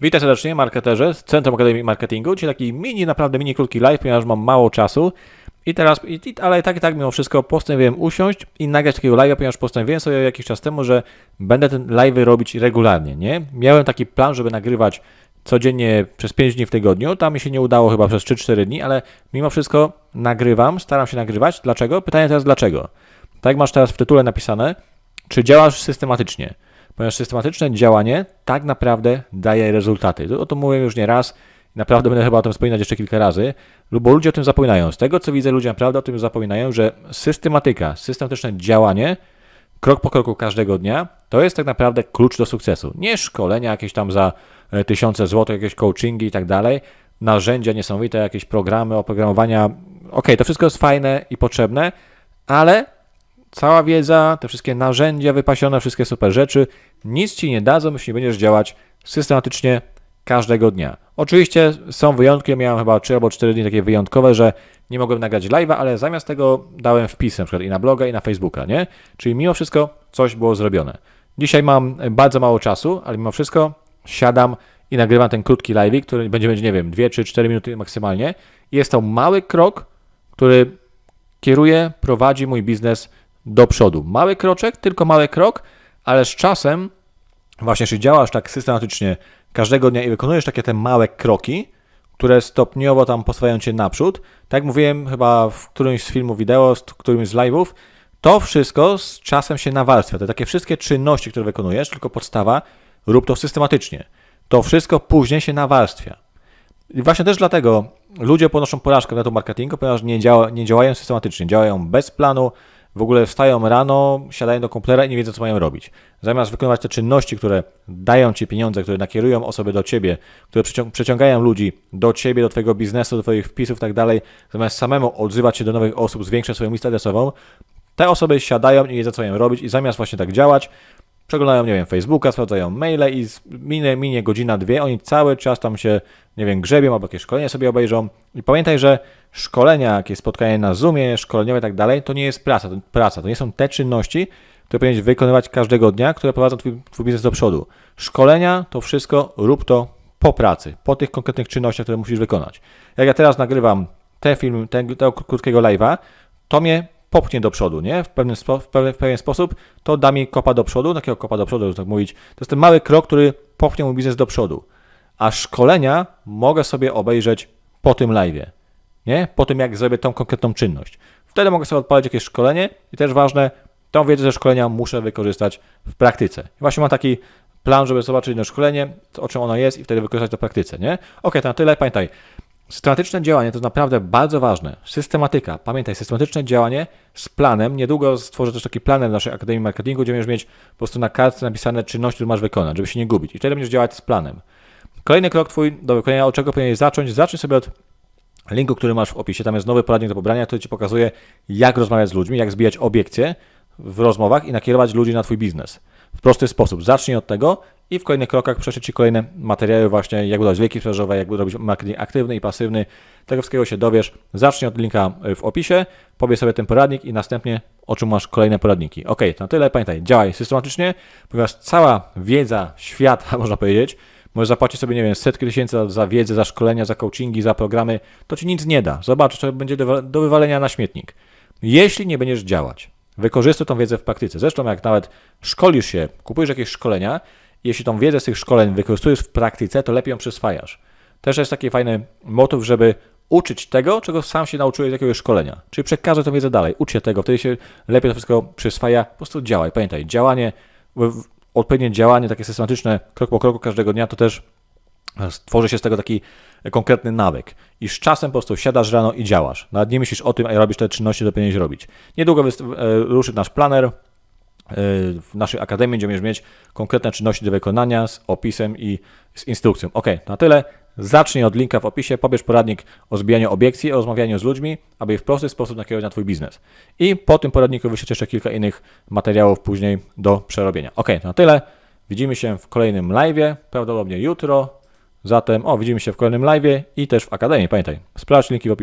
Witaj serdecznie, marketerze z Centrum Akademii Marketingu, czyli taki mini, naprawdę mini krótki live, ponieważ mam mało czasu. I teraz, i, ale tak i tak mimo wszystko postanowiłem usiąść i nagrać takiego live'a, ponieważ postanowiłem sobie jakiś czas temu, że będę ten live robić regularnie, nie? Miałem taki plan, żeby nagrywać codziennie przez 5 dni w tygodniu, tam mi się nie udało chyba przez 3-4 dni, ale mimo wszystko nagrywam, staram się nagrywać. Dlaczego? Pytanie teraz dlaczego? Tak masz teraz w tytule napisane, czy działasz systematycznie? Ponieważ systematyczne działanie tak naprawdę daje rezultaty. O tym mówiłem już nie raz. Naprawdę będę chyba o tym wspominać jeszcze kilka razy, bo ludzie o tym zapominają. Z tego co widzę, ludzie naprawdę o tym zapominają, że systematyka, systematyczne działanie, krok po kroku każdego dnia, to jest tak naprawdę klucz do sukcesu. Nie szkolenia jakieś tam za e, tysiące złotych, jakieś coachingi i tak dalej, narzędzia niesamowite, jakieś programy oprogramowania. Okej, to wszystko jest fajne i potrzebne, ale cała wiedza, te wszystkie narzędzia wypasione, wszystkie super rzeczy, nic ci nie dadzą, jeśli będziesz działać systematycznie każdego dnia. Oczywiście są wyjątki, miałem chyba 3 albo 4 dni takie wyjątkowe, że nie mogłem nagrać live'a, ale zamiast tego dałem wpis na przykład i na bloga, i na Facebooka, nie? Czyli mimo wszystko coś było zrobione. Dzisiaj mam bardzo mało czasu, ale mimo wszystko siadam i nagrywam ten krótki live, który będzie, będzie, nie wiem, 2 czy 4 minuty maksymalnie. Jest to mały krok, który kieruje, prowadzi mój biznes do przodu. Mały kroczek, tylko mały krok, ale z czasem, właśnie jeśli działasz tak systematycznie każdego dnia i wykonujesz takie te małe kroki, które stopniowo tam posuwają cię naprzód, tak jak mówiłem chyba w którymś z filmów wideo, z którymś z live'ów, to wszystko z czasem się nawarstwia. Te takie wszystkie czynności, które wykonujesz, tylko podstawa, rób to systematycznie. To wszystko później się nawarstwia. I właśnie też dlatego ludzie ponoszą porażkę na tym marketingu, ponieważ nie, działa, nie działają systematycznie, działają bez planu, w ogóle wstają rano, siadają do komputera i nie wiedzą, co mają robić. Zamiast wykonywać te czynności, które dają ci pieniądze, które nakierują osoby do ciebie, które przycią- przyciągają ludzi do ciebie, do twojego biznesu, do twoich wpisów i tak dalej, zamiast samemu odzywać się do nowych osób, zwiększać swoją listę adresową, te osoby siadają i nie wiedzą, co mają robić i zamiast właśnie tak działać, przeglądają, nie wiem, Facebooka, sprawdzają maile i minie, minie godzina, dwie, oni cały czas tam się, nie wiem, grzebią albo jakieś szkolenie sobie obejrzą. I pamiętaj, że szkolenia, jakieś spotkanie na Zoomie, szkoleniowe i tak dalej, to nie jest praca, to praca, to nie są te czynności, które powinieneś wykonywać każdego dnia, które prowadzą twój, twój biznes do przodu. Szkolenia to wszystko rób to po pracy, po tych konkretnych czynnościach, które musisz wykonać. Jak ja teraz nagrywam ten film, ten, tego krótkiego live'a, to mnie popchnie do przodu, nie? W pewien, spo, w, pewien, w pewien sposób to da mi kopa do przodu, takiego kopa do przodu, tak mówić. To jest ten mały krok, który popchnie mój biznes do przodu. A szkolenia mogę sobie obejrzeć po tym live'ie, nie? Po tym, jak zrobię tą konkretną czynność. Wtedy mogę sobie odpalić jakieś szkolenie i też ważne, tą wiedzę ze szkolenia muszę wykorzystać w praktyce. Właśnie mam taki plan, żeby zobaczyć jedno szkolenie, o czym ono jest i wtedy wykorzystać to w praktyce, nie? Ok, to na tyle. Pamiętaj, Systematyczne działanie to naprawdę bardzo ważne. Systematyka. Pamiętaj, systematyczne działanie z planem. Niedługo stworzę też taki planer w naszej Akademii Marketingu, gdzie będziesz mieć po prostu na kartce napisane czynności, które masz wykonać, żeby się nie gubić. I wtedy będziesz działać z planem. Kolejny krok Twój do wykonania, od czego powinieneś zacząć? Zacznij sobie od linku, który masz w opisie. Tam jest nowy poradnik do pobrania, który Ci pokazuje, jak rozmawiać z ludźmi, jak zbijać obiekcje w rozmowach i nakierować ludzi na Twój biznes. W prosty sposób. Zacznij od tego i w kolejnych krokach prześlę Ci kolejne materiały właśnie, jak budować wielki sprzedażowe, jak robić marketing aktywny i pasywny. Tego wszystkiego się dowiesz. Zacznij od linka w opisie, pobierz sobie ten poradnik i następnie otrzymasz kolejne poradniki. Ok, to na tyle. Pamiętaj, działaj systematycznie, ponieważ cała wiedza świata, można powiedzieć, Możesz zapłacić sobie, nie wiem, setki tysięcy za, wiedzę, za szkolenia, za coachingi, za programy. To ci nic nie da. Zobacz, to będzie do wywalenia na śmietnik. Jeśli nie będziesz działać, wykorzystuj tą wiedzę w praktyce. Zresztą, jak nawet szkolisz się, kupujesz jakieś szkolenia, jeśli tą wiedzę z tych szkoleń wykorzystujesz w praktyce, to lepiej ją przyswajasz. Też jest taki fajny motyw, żeby uczyć tego, czego sam się nauczyłeś z jakiegoś szkolenia. Czyli przekażę tę wiedzę dalej, ucz się tego, wtedy się lepiej to wszystko przyswaja. Po prostu działaj. Pamiętaj, działanie, odpowiednie działanie, takie systematyczne, krok po kroku każdego dnia, to też stworzy się z tego taki konkretny nawyk. I z czasem po prostu siadasz rano i działasz. Nawet nie myślisz o tym, a robisz te czynności, które powinieneś robić. Niedługo e, ruszy nasz planer w naszej akademii, będziesz mieć konkretne czynności do wykonania z opisem i z instrukcją. Ok, na tyle. Zacznij od linka w opisie, pobierz poradnik o zbijaniu obiekcji, o rozmawianiu z ludźmi, aby w prosty sposób nakierować na Twój biznes. I po tym poradniku wyślesz jeszcze kilka innych materiałów później do przerobienia. Ok, na tyle. Widzimy się w kolejnym live'ie, prawdopodobnie jutro. Zatem, o, widzimy się w kolejnym live'ie i też w Akademii. Pamiętaj, sprawdź linki w opisie.